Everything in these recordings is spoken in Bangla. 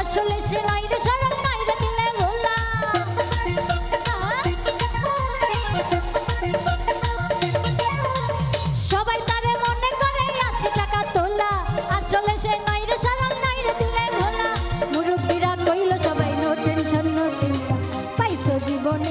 আসলে সে নাইরে সরম নাইরে দিলে ভোলা সবাই তারে মনে করে আশি টাকা তোলা। আসলে সে নাইরে সরম জীবনে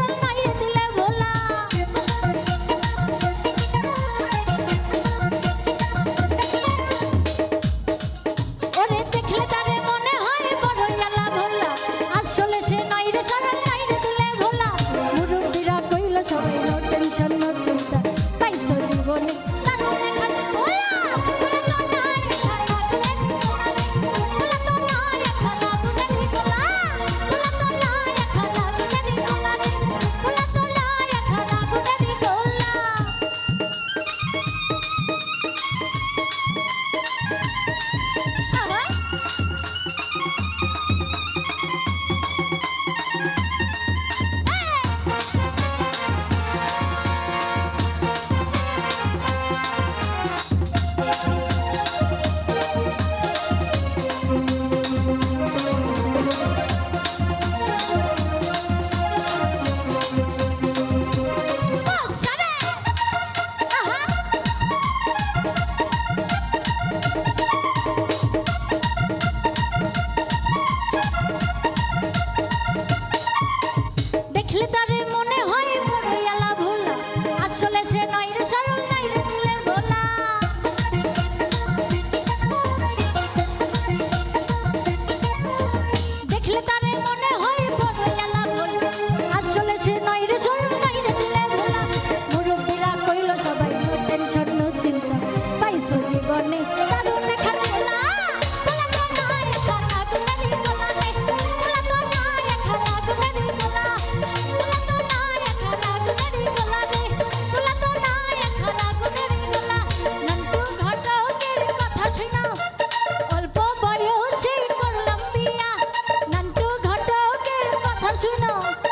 শোনো